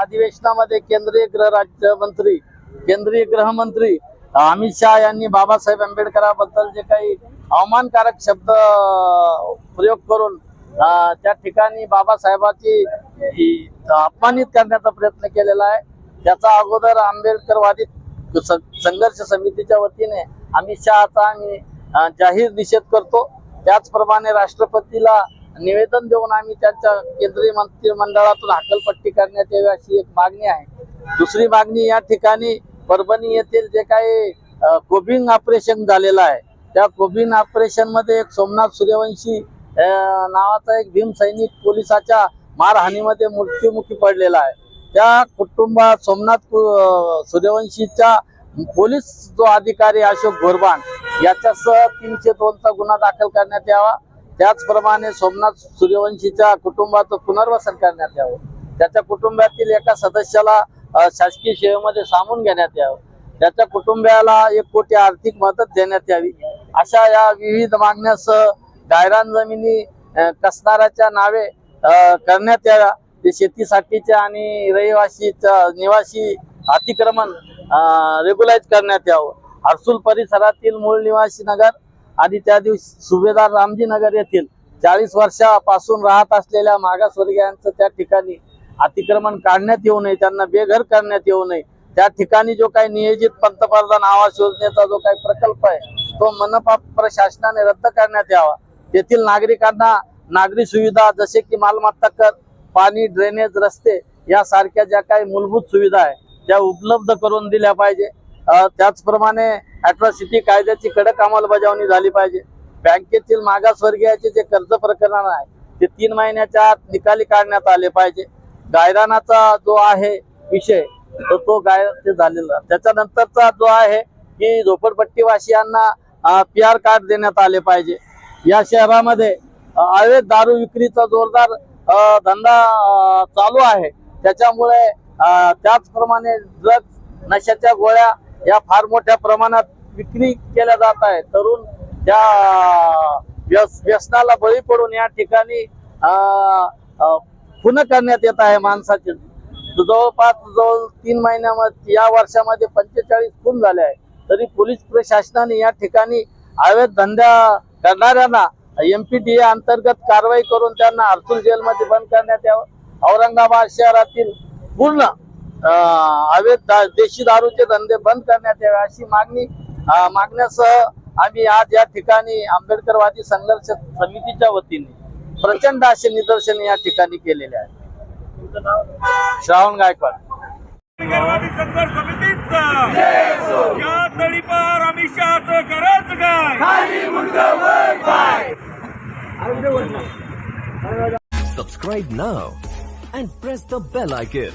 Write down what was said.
अधिवेशनामध्ये केंद्रीय गृह राज्यमंत्री केंद्रीय गृहमंत्री अमित शहा यांनी बाबासाहेब आंबेडकराबद्दल जे काही अवमानकारक शब्द प्रयोग करून त्या ठिकाणी बाबासाहेबाची अपमानित करण्याचा प्रयत्न केलेला आहे. त्याचा अगोदर आंबेडकरवादी संघर्ष समितीच्या वतीने अमित शहाचा आम्ही जाहीर निषेध करतो. त्याचप्रमाणे राष्ट्रपतीला निवेदन देऊन आम्ही त्यांच्या केंद्रीय मंत्रिमंडळातून हकलपट्टी करण्यात यावी अशी एक मागणी आहे. दुसरी मागणी या ठिकाणी परभणी येथील जे काही कोबिंग ऑपरेशन झालेलं आहे. त्या कोबिंग ऑपरेशनमध्ये एक सोमनाथ सूर्यवंशी नावाचा एक भीम सैनिक पोलिसाच्या मारहाणीमध्ये मृत्युमुखी पडलेला आहे. त्या कुटुंबात सोमनाथ सूर्यवंशीच्या पोलीस जो अधिकारी अशोक घोरबान याच्यासह तीनशे दोनचा गुन्हा दाखल करण्यात यावा. त्याचप्रमाणे सोमनाथ सूर्यवंशीच्या कुटुंबाचं पुनर्वसन करण्यात यावं. त्याच्या कुटुंबातील एका सदस्याला शासकीय सेवेमध्ये सामून घेण्यात यावं. त्याच्या कुटुंबियाला एक कोटी आर्थिक मदत देण्यात यावी. अशा या विविध मागण्यासह गायरान जमिनी कसणाऱ्याच्या नावे करण्यात याव्या. ते शेतीसाठीच्या आणि रहिवासीच्या निवासी अतिक्रमण रेग्युलाइज करण्यात यावं. हर्सूल परिसरातील मूळ निवासी नगर आणि त्या दिवशी सुभेदार रामजी नगर येथील चाळीस वर्षापासून राहत असलेल्या मागासवर्गीयांचं त्या ठिकाणी अतिक्रमण काढण्यात येऊ नये त्यांना बेघर करण्यात येऊ नये. त्या ठिकाणी जो काही नियोजित पंतप्रधान आवास योजनेचा जो काही प्रकल्प आहे तो मनपा प्रशासनाने रद्द करण्यात यावा. तेथील नागरिकांना नागरी सुविधा जसे की मालमत्ता कर पाणी ड्रेनेज रस्ते यासारख्या ज्या काही मूलभूत सुविधा आहे त्या उपलब्ध करून दिल्या पाहिजे. त्याचप्रमाणे अॅट्रॉसिटी कायद्याची कडक अंमलबजावणी झाली पाहिजे. बँकेतील मागासवर्गीयाचे जे कर्ज प्रकरण आहे ते तीन महिन्याच्या आत निकाली काढण्यात आले पाहिजे. गायरानाचा जो आहे विषय तो तो गाय ते झालेला. त्याच्यानंतरचा जो आहे की झोपडपट्टीवासियांना पी आर कार्ड देण्यात आले पाहिजे. या शहरामध्ये अवैध दारू विक्रीचा जोरदार धंदा चालू आहे. त्याच्यामुळे त्याचप्रमाणे ड्रग्ज नशाच्या गोळ्या या फार मोठ्या प्रमाणात विक्री केल्या जात आहे तरुण त्या व्यस व्यसनाला बळी पडून या ठिकाणी अ, खून करण्यात येत आहे माणसाचे. जवळपास जवळ तीन महिन्यामध्ये या वर्षामध्ये पंचेचाळीस खून झाले आहे तरी पोलीस प्रशासनाने या ठिकाणी अवैध धंद्या करणाऱ्यांना एमपीडीए अंतर्गत कारवाई करून त्यांना हर्सुल जेलमध्ये बंद करण्यात यावं. औरंगाबाद शहरातील पूर्ण अवैध देशी दारूचे धंदे बंद करण्यात यावे अशी मागणी मागण्यासह आम्ही आज या ठिकाणी आंबेडकरवादी संघर्ष समितीच्या वतीने प्रचंड असे निदर्शने या ठिकाणी केलेले आहे. श्रावण गायकवाड. नगरवादी संघर्ष समितीचा. या तळीपार अमित शहाचं करायचं काय? Subscribe now and press the bell icon.